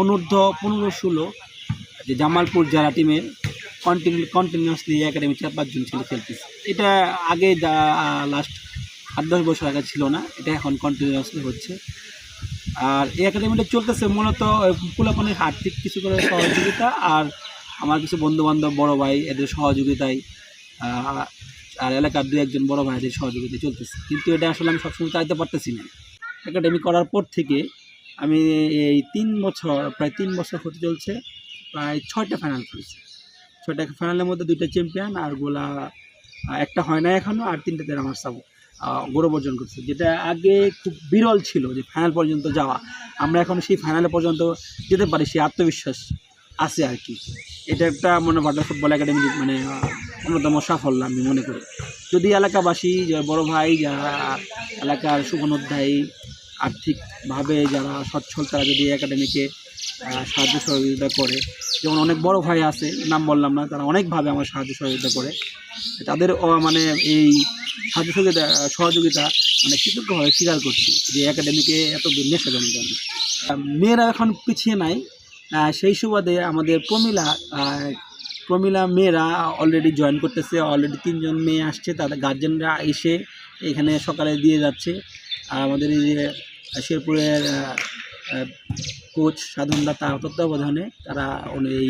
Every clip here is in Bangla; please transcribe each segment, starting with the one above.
অনূর্ধ্ব পনেরো ষোলো, যে জামালপুর জেলা টিমের কন্টিনিউ কন্টিনিউয়াসলি একাডেমি চার পাঁচজন ছেলে খেলতেছে। এটা আগে লাস্ট আট দশ বছর আগে ছিল না, এটা এখন কন্টিনিউয়াসলি হচ্ছে। আর এই একাডেমিটা চলতেছে মূলত পোলাপানের আর্থিক কিছু করে সহযোগিতা, আর আমার কিছু বন্ধু বান্ধব বড় ভাই, এদের সহযোগিতায় আর এলাকার দু একজন বড় ভাইদের সহযোগিতায় চলতেছে। কিন্তু এটা আসলে আমি সবসময় চাইতে পারতেছি না। একাডেমি করার পর থেকে আমি এই তিন বছর, প্রায় তিন বছর হতে চলছে, প্রায় ছয়টা ফাইনাল খেলছি। ছয়টা ফাইনালের মধ্যে দুইটা চ্যাম্পিয়ন আর গোলা একটা হয় না এখনও আর তিনটাতে আমার সাব গৌরব অর্জন করছে। যেটা আগে খুব বিরল ছিল যে ফাইনাল পর্যন্ত যাওয়া। আমরা এখন সেই ফাইনালে পর্যন্ত যেতে পারি, সেই আত্মবিশ্বাস আছে আর কি। এটা একটা মনে বাটার ফুটবল একাডেমি মানে অন্যতম সাফল্য আমি মনে করি। যদি এলাকাবাসী বড় ভাই, যারা এলাকার শুভনোধ্যায়ী আর্থিকভাবে যারা সচ্ছল, তারা যদি একাডেমিকে সাহায্য সহযোগিতা করে, যেমন অনেক বড় ভাই আছে, নাম বললাম না, তারা অনেকভাবে আমার সাহায্য সহযোগিতা করে, তাদের মানে এই সাহায্য সহযোগিতা সহযোগিতা মানে কৃতজ্ঞভাবে স্বীকার করছি যে একাডেমিকে এত সাজানোর জন্য মেয়েরা এখন পিছিয়ে নাই সেই সুবাদে আমাদের প্রমিলা প্রমিলা মেয়েরা অলরেডি জয়েন করতেছে অলরেডি তিনজন মেয়ে আসছে, তাদের গার্জেনরা এসে এখানে সকালে দিয়ে যাচ্ছে। আর আমাদের এই যে শেরপুরের কোচ সাধনদা তার তত্ত্বাবধানে তারা এই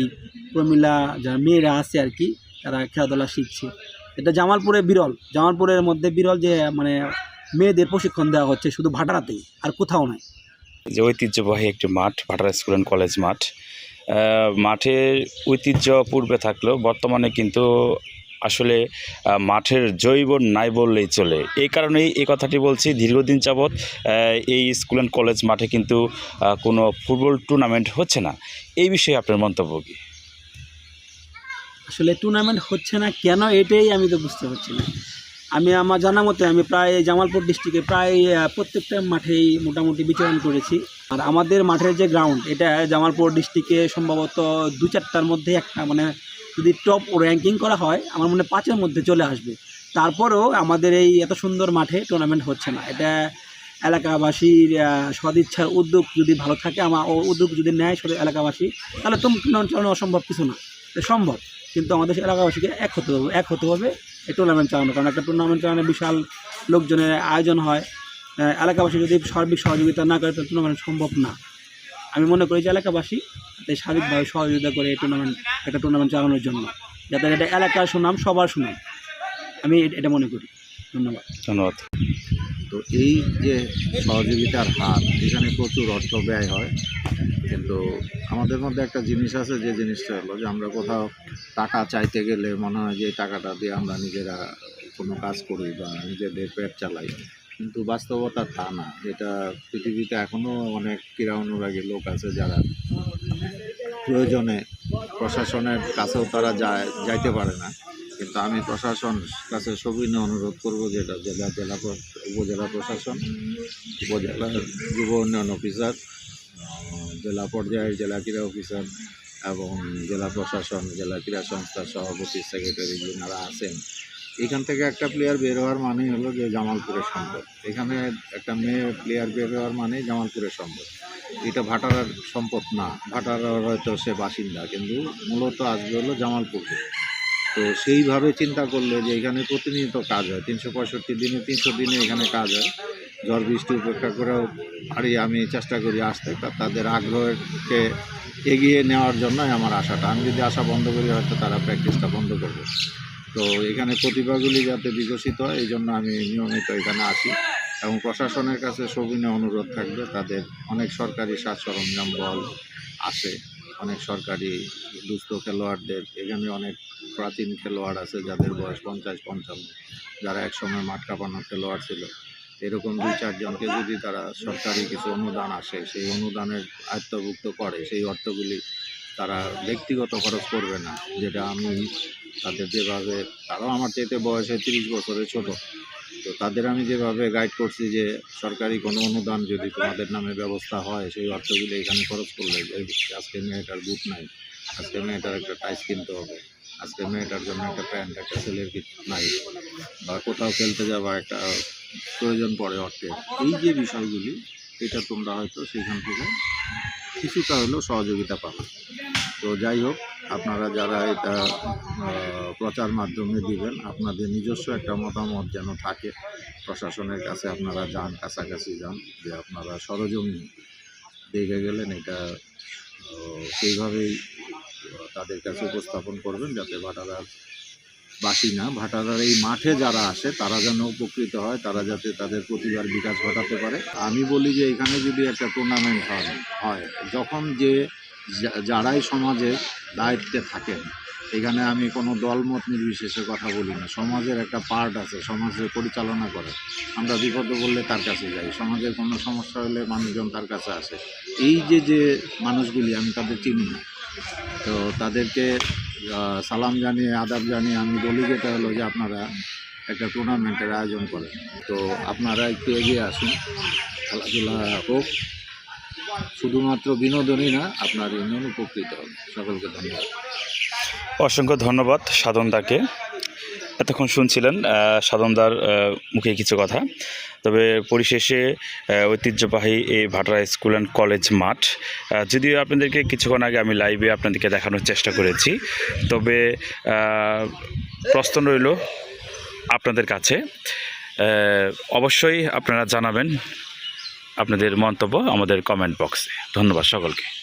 প্রমিলা যারা মেয়েরা আছে আর কি, তারা খেলাধুলা শিখছে। এটা জামালপুরে বিরল। জামালপুরের মধ্যে বিরল যে মানে মেয়েদের প্রশিক্ষণ দেওয়া হচ্ছে শুধু ভাটারাতেই, আর কোথাও নাই। যে ঐতিহ্যবাহী একটি মাঠ, ভাটারা স্কুল অ্যান্ড কলেজ মাঠ। মাঠের ঐতিহ্য পূর্বে থাকলেও বর্তমানে কিন্তু আসলে মাঠের জৈব নাই বললেই চলে। এই কারণেই এই কথাটি বলছি, দীর্ঘদিন যাবৎ এই স্কুল অ্যান্ড কলেজ মাঠে কিন্তু কোনো ফুটবল টুর্নামেন্ট হচ্ছে না। এই বিষয়ে আপনার মন্তব্য কি? আসলে টুর্নামেন্ট হচ্ছে না, কেন এটাই আমি তো বুঝতে পারছি না। আমি আমার জানা মতে আমি প্রায় জামালপুর ডিস্ট্রিক্টে প্রায় প্রত্যেকটা মাঠেই মোটামুটি বিচরণ করেছি। আর আমাদের মাঠের যে গ্রাউন্ড, এটা জামালপুর ডিস্ট্রিক্টে সম্ভবত দু চারটার মধ্যে একটা মানে যদি টপ র্যাঙ্কিং করা হয়, আমার মনে পাঁচের মধ্যে চলে আসবে। তারপরেও আমাদের এই এত সুন্দর মাঠে টুর্নামেন্ট হচ্ছে না। এটা এলাকাবাসীর সদিচ্ছার উদ্যোগ যদি ভালো থাকে, আমার ও উদ্যোগ যদি নেয় এলাকাবাসী, তাহলে তো চালানো অসম্ভব কিছু না। সম্ভব। কিন্তু আমাদের এলাকাবাসীকে এক হতে হবে, এক হতে হবে এই টুর্নামেন্ট চালানো কারণ একটা টুর্নামেন্ট চালানো বিশাল লোকজনের আয়োজন হয়। এলাকাবাসী যদি সার্বিক সহযোগিতা না করে, তাহলে টুর্নামেন্ট সম্ভব না। আমি মনে করি যে এলাকাবাসী যাতে সার্বিকভাবে সহযোগিতা করে এই টুর্নামেন্ট একটা টুর্নামেন্ট চালানোর জন্য। যাতে এটা এলাকার সুনাম সবার সুনাম। আমি এটা মনে করি। ধন্যবাদ। ধন্যবাদ। তো এই যে সহযোগিতার হাত এখানে প্রচুর অর্থ ব্যয় হয়। কিন্তু আমাদের মধ্যে একটা জিনিস আছে যে জিনিসটা হলো যে আমরা কোথাও টাকা চাইতে গেলে মনে হয় যে এই টাকাটা দিয়ে আমরা নিজেরা কোনো কাজ করি বা নিজেদের পেট চালাই। কিন্তু বাস্তবতা তা না। এটা পৃথিবীতে এখনও অনেক ক্রীড়া অনুরাগী লোক আছে যারা প্রয়োজনে প্রশাসনের কাছেও তারা যায়, যাইতে পারে না। কিন্তু আমি প্রশাসন কাছে সবিনয় অনুরোধ করব যেটা জেলা জেলা উপজেলা প্রশাসন, উপজেলা যুব উন্নয়ন অফিসার জেলা পর্যায়ের জেলা ক্রীড়া অফিসার এবং জেলা প্রশাসন, জেলা ক্রীড়া সংস্থার সভাপতি, সেক্রেটারি যারা আছেন এখান থেকে একটা প্লেয়ার বের হওয়ার মানে হলো যে জামালপুরের সম্পদ। এখানে একটা মেয়ে প্লেয়ার বের হওয়ার মানে জামালপুরের সম্পদ। এটা ভাটারার সম্পদ না। ভাটারার হয়তো সে বাসিন্দা, কিন্তু মূলত আসবে হলো জামালপুর। তো সেইভাবে চিন্তা করলে যে এখানে প্রতিনিয়ত কাজ হয়। তিনশো পঁয়ষট্টি দিনে তিনশো দিনে এখানে কাজ হয়। ঝড় বৃষ্টি উপেক্ষা করেও পারি আমি চেষ্টা করি আসতে। তাদের আগ্রহকে এগিয়ে নেওয়ার জন্যই আমার আশাটা। আমি যদি আশা বন্ধ করি, হয়তো তারা প্র্যাকটিসটা বন্ধ করবে। তো এখানে প্রতিভাগুলি যাতে বিকশিত হয়, এই জন্য আমি নিয়মিত এখানে আসি। এবং প্রশাসনের কাছে সবিনয় অনুরোধ থাকবে, তাদের অনেক সরকারি সাজ সরঞ্জাম বল আসে অনেক সরকারি দুস্থ খেলোয়াড়দের, এখানে অনেক প্রাচীন খেলোয়াড় আছে যাদের বয়স পঞ্চাশ, পঞ্চান্ন, যারা একসময় মাঠ কাঁপানো খেলোয়াড় ছিল। এরকম দুই চারজনকে যদি তারা সরকারি কিছু অনুদান আসে, সেই অনুদানের আয়ত্তভুক্ত করে, সেই অর্থগুলি তারা ব্যক্তিগত খরচ করবে না, যেটা আমি তাদের যেভাবে, তারাও আমার চাইতে বয়সে তিরিশ বছরের ছোট। তো তাদের আমি যেভাবে গাইড করছি যে, সরকারি কোনো অনুদান যদি তোমাদের নামে ব্যবস্থা হয়, সেই অর্থগুলি এখানে খরচ করলে আজকে মেয়েটার বুট নাই আজকে মেয়েটার একটা টাইস কিনতে হবে আজকে মেয়েটার জন্য একটা প্যান্ট, একটা ছেলের নাই, বা কোথাও খেলতে যাওয়া একটা প্রয়োজন পড়ে অর্থের। এই যে বিষয়গুলি, এটা তোমরা হয়তো সেখান থেকে কিছুটা হলেও সহযোগিতা পাবে। তো যাই হোক আপনারা যারা এটা প্রচার মাধ্যমে দিবেন, আপনাদের নিজস্ব একটা মতামত যেন থাকে। প্রশাসনের কাছে আপনারা যান, কাছাকাছি যান, যে আপনারা সরজমিন দেখে গেলেন এটা সেইভাবেই তাদের কাছে উপস্থাপন করবেন যাতে ভাটারার বাসী না, ভাটারার এই মাঠে যারা আসে, তারা যেন উপকৃত হয়, তারা যাতে তাদের প্রতিভার বিকাশ ঘটাতে পারে। আমি বলি যে এখানে যদি একটা টুর্নামেন্ট হয় হয়, যখন যে যা- যারাই সমাজে দায়িত্বে থাকেন, এখানে আমি কোনো দলমত নির্বিশেষে কথা বলি না। সমাজের একটা পার্ট আছে, সমাজের পরিচালনা করে। আমরা বিপদে বললে তার কাছে যাই। সমাজের কোনো সমস্যা হলে মানুষজন তার কাছে আসে। এই যে যে মানুষগুলি, আমি তাদের চিনি না। তো তাদেরকে সালাম জানিয়ে, আদাব জানিয়ে আমি বলি যেটা হলো যে, আপনারা একটা টুর্নামেন্টের আয়োজন করেন। তো আপনারা একটু এগিয়ে আসুন। খেলাধুলা হোক শুধুমাত্র বিনোদনই না, আপনার ইউনিয়ন উপকৃত হবে। সকলকে ধন্যবাদ। অসংখ্য ধন্যবাদ সাধনদাকে। এতক্ষণ শুনছিলেন সাধনদার মুখে কিছু কথা। তবে পরিশেষে ঐতিহ্যবাহী এই ভাটারা স্কুল অ্যান্ড কলেজ মাঠ। যদিও আপনাদেরকে কিছুক্ষণ আগে আমি লাইভে আপনাদেরকে দেখানোর চেষ্টা করেছি, তবে প্রশ্ন রইল আপনাদের কাছে। অবশ্যই আপনারা জানাবেন আপনাদের মন্তব্য আমাদের কমেন্ট বক্সে ধন্যবাদ সকলকে।